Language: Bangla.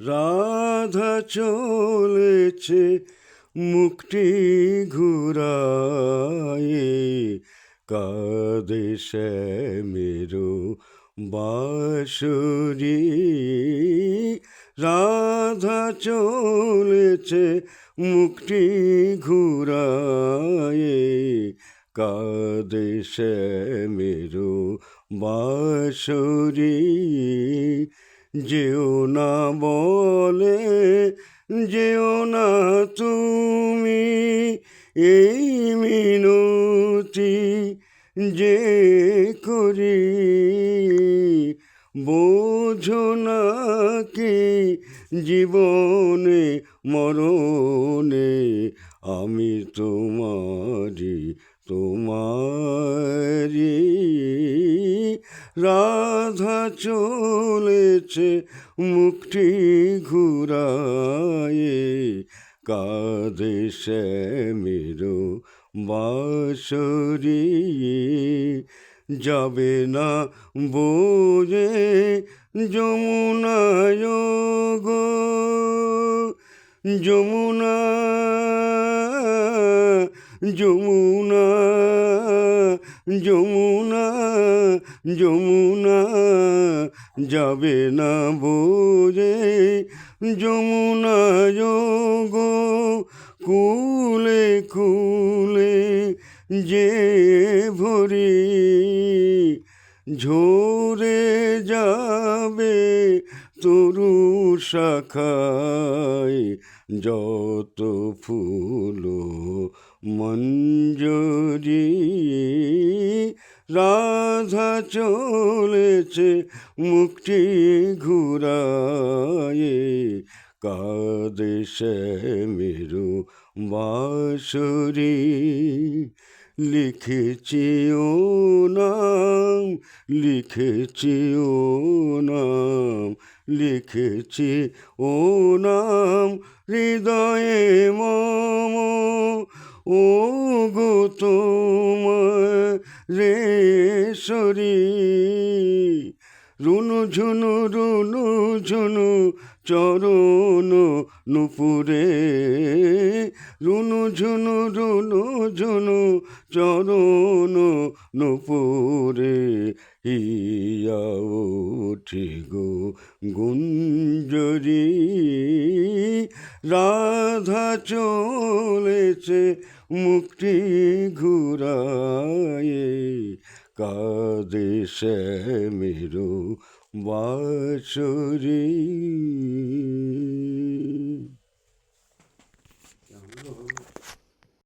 রাধা চলেছে মুক্তি ঘুরায়ে। কাদে মেরু বাঁশুরি। রাধা চলেছে মুক্তি ঘুরায়ে। কাদে মেরু বাঁশুরি। যেও না বলে যেও না তুমি এই মিনতি যে করি। বোঝো কি জীবনে মরণে আমি তোমারি তোমারি। রাধা চলেছে মুক্তি ঘুরায়ে কাঁদে মেরো বাঁশরি। যাবে না বোঝে যমুনায় গো যমুনা যমুনা যমুনা যমুনা যাবে না বোঝে যমুনা গো কুলে কুলে যে ভরি ঝরে যাবে তরু শাখায় যত ফুল মঞ্জরি রাধা চলেছে মুক্তি ঘুরায়ে কাদে মেরু বাঁশুরি লিখেছি ও নাম, লিখেছি ও নাম, লিখেছি ও নাম, হৃদয়ে মম, ও গো তোমার রেশরী রুনু ঝুনু রুনু ঝুনু চরণ নুপুরে। রুনু ঝুনু রুনু ঝুনু চরণ নুপুরে। হিয়া উঠি গো গুঞ্জরি। রাধা চলেছে মুক্তি ঘুরায়ে। কাদে মেরু বাঁশুরি।